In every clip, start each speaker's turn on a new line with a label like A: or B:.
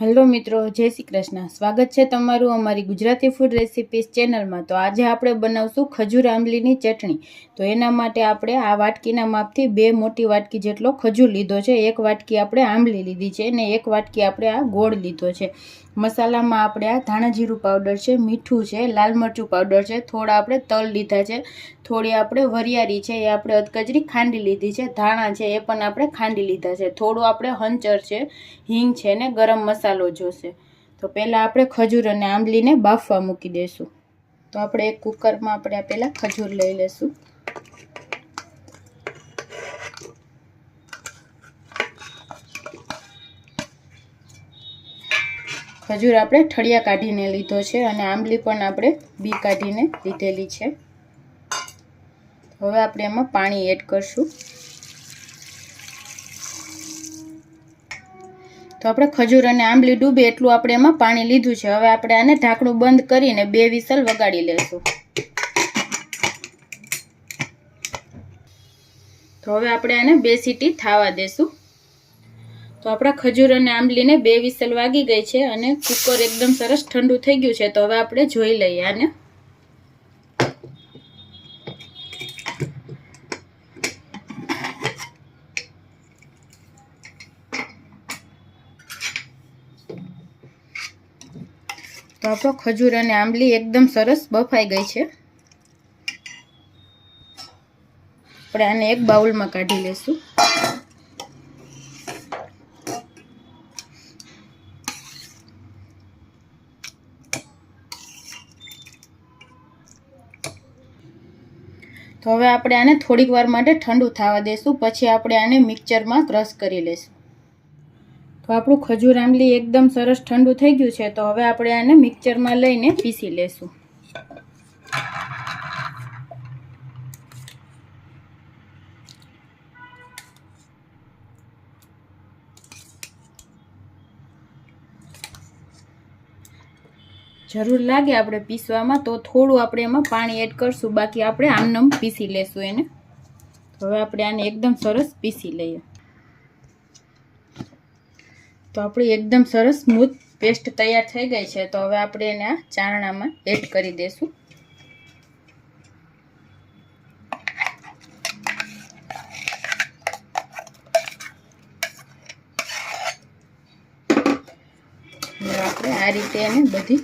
A: Hello મિત્રો, જય શ્રી કૃષ્ણ. સ્વાગત છે તમારું અમારી ગુજરાતી ફૂડ રેસિપીસ ચેનલમાં તો આજે આપણે બનાવશું ખજૂર આંબલીની ચટણી. તો એના માટે આપણે આ વાટકીના માપથી બે મોટી વાટકી જેટલો ખજૂર લીધો છે. એક વાટકી આપણે આંબલી લીધી છે અને એક વાટકી આપણે આ ગોળ લીધો છે. મસાલામાં આપણે આ ધાણા જીરું પાવડર છે, મીઠું છે, લાલ મરચું પાવડર છે, થોડા આપણે તલ લીધા છે, થોડી આપણે વરિયાળી છે, એ આપણે અધકચરી ખાંડી લીધી છે, ધાણા છે, એ પણ આપણે ખાંડી લીધા છે. થોડું આપણે હંચર છે, હિંગ છે ને ગરમ મસાલો જોશે. તો પહેલાં આપણે ખજૂર અને આંબલીને બાફવા મૂકી દઈશું તો આપણે એક કુકરમાં આપણે પહેલાં ખજૂર લઈ લઈશું ખજૂર આપણે ઠળિયા કાઢીને લીધો છે અને આંબલી પણ આપણે બી કાઢીને લીધેલી છે. હવે આપણે એમાં પાણી એડ કરશું. તો આપણે ખજૂર અને આંબલી ડૂબે એટલું આપણે એમાં પાણી લીધું છે. હવે આપણે આને ઢાંકણું બંધ કરીને બે વિસલ વગાડી લેશું. તો હવે આપણે આને બે સીટી થાવા દેશું. તો આપણા ખજૂર અને આંબલીને બે વિસલ વાગી ગઈ છે અને કુકર એકદમ સરસ ઠંડુ થઈ ગયું છે. તો હવે આપણે જોઈ લઈએ આને. તો ખજૂર અને આંબલી એકદમ સરસ બફાઈ ગઈ છે. આપણે આને એક બાઉલમાં કાઢી લેશું. તો હવે આપણે આને થોડીક વાર માટે ઠંડુ થવા દેશું, પછી આપણે આને મિક્સરમાં ક્રશ કરી લઈશું તો આપણું ખજૂર આંબલી એકદમ સરસ ઠંડુ થઈ ગયું છે, તો હવે આપણે આને મિક્સરમાં લઈને પીસી લેશું. જરૂર લાગે આપણે પીસવામાં, તો થોડું આપણે એમાં પાણી એડ કરશું, બાકી આપણે આમનમ પીસી લેશું એને. હવે આપણે આને એકદમ સરસ પીસી લઈએ. તો આપણી એકદમ સરસ સ્મૂથ પેસ્ટ તૈયાર થઈ ગઈ છે. તો હવે આપણે એને આ ચારણામાં એડ કરી દઈશું આપણે આ રીતે એને બધી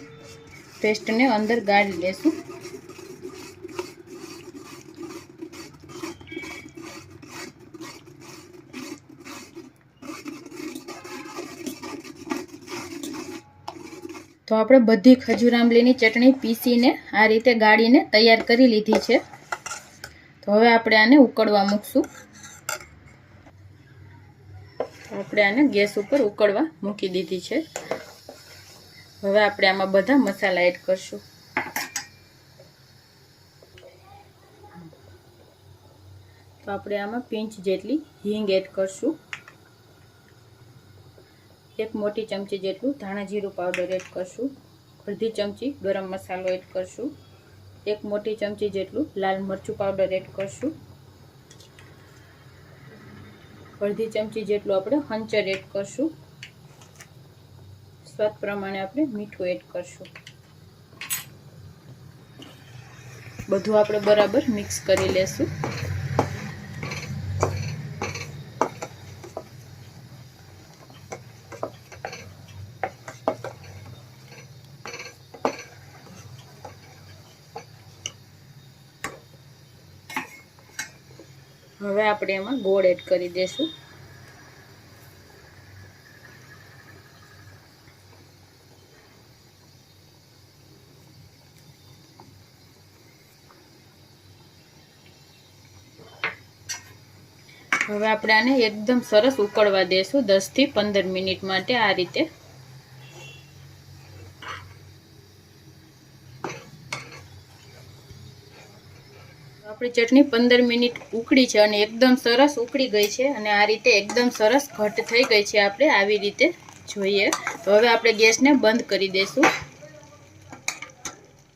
A: પેસ્ટને અંદર ગાળી લેશું. તો આપણે બધી ખજૂર આંબલીની ચટણી પીસીને આ રીતે ગાળીને તૈયાર કરી લીધી છે. તો હવે આપણે આને ઉકળવા મૂકશું. આપણે આને ગેસ ઉપર ઉકળવા મૂકી દીધી છે. હવે આપણે આમાં બધા મસાલા એડ કરશું. તો આપણે આમાં પિંચ જેટલી હિંગ એડ કરશું. એક મોટી ચમચી જેટલું ધાણા જીરું પાવડર એડ કરશું. અડધી ચમચી ગરમ મસાલો એડ કરશું. એક મોટી ચમચી જેટલું લાલ મરચું પાવડર એડ કરશું. અડધી ચમચી જેટલું આપણે હંચર એડ કરશું. સ્વાદ પ્રમાણે આપણે મીઠું એડ કરશું. બધું આપણે બરાબર મિક્સ કરી લેશું. હવે આપણે એમાં ગોળ એડ કરી દઈશું હવે આપણે આને એકદમ સરસ ઉકળવા દેશું દસથી પંદર મિનિટ માટે આ રીતે. આપણી ચટણી પંદર મિનિટ ઉકળી છે અને એકદમ સરસ ઉકળી ગઈ છે અને આ રીતે એકદમ સરસ ઘટ થઈ ગઈ છે આપણે આવી રીતે જોઈએ. તો હવે આપણે ગેસને બંધ કરી દઈશું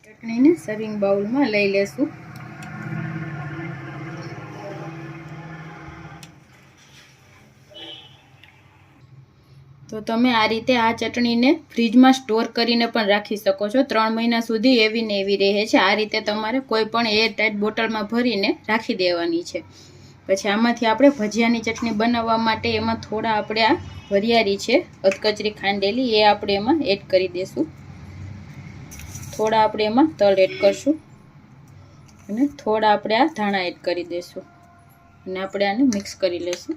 A: ચટણીને સર્વિંગ બાઉલમાં લઈ લેશું. તો તમે આ રીતે આ ચટણીને ફ્રીજમાં સ્ટોર કરીને પણ રાખી શકો છો. ત્રણ મહિના સુધી એવી ને એવી રહે છે. આ રીતે તમારે કોઈ પણ એર ટાઈટ બોટલમાં ભરીને રાખી દેવાની છે. પછી આમાંથી આપણે ભજીયાની ચટણી બનાવવા માટે એમાં થોડા આપણે આ વરિયાળી છે, અધકચરી ખાંડેલી, એ આપણે એમાં એડ કરી દઈશું થોડા આપણે એમાં તલ એડ કરશું અને થોડા આપણે આ ધાણા એડ કરી દઈશું અને આપણે આને મિક્સ કરી લઈશું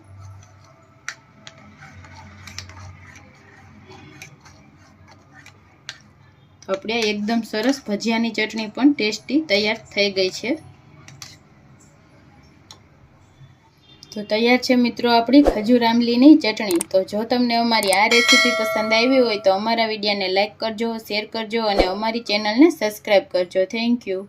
A: આપણે એકદમ સરસ ભજીયાની ચટણી પણ ટેસ્ટી તૈયાર થઈ ગઈ છે. તો તૈયાર છે મિત્રો આપણી ખજૂર આંબલીની ચટણી. તો જો તમને અમારી આ રેસીપી પસંદ આવી હોય તો અમારા વિડીયાને લાઇક કરજો, શેર કરજો અને અમારી ચેનલને સબસ્ક્રાઈબ કરજો. Thank you.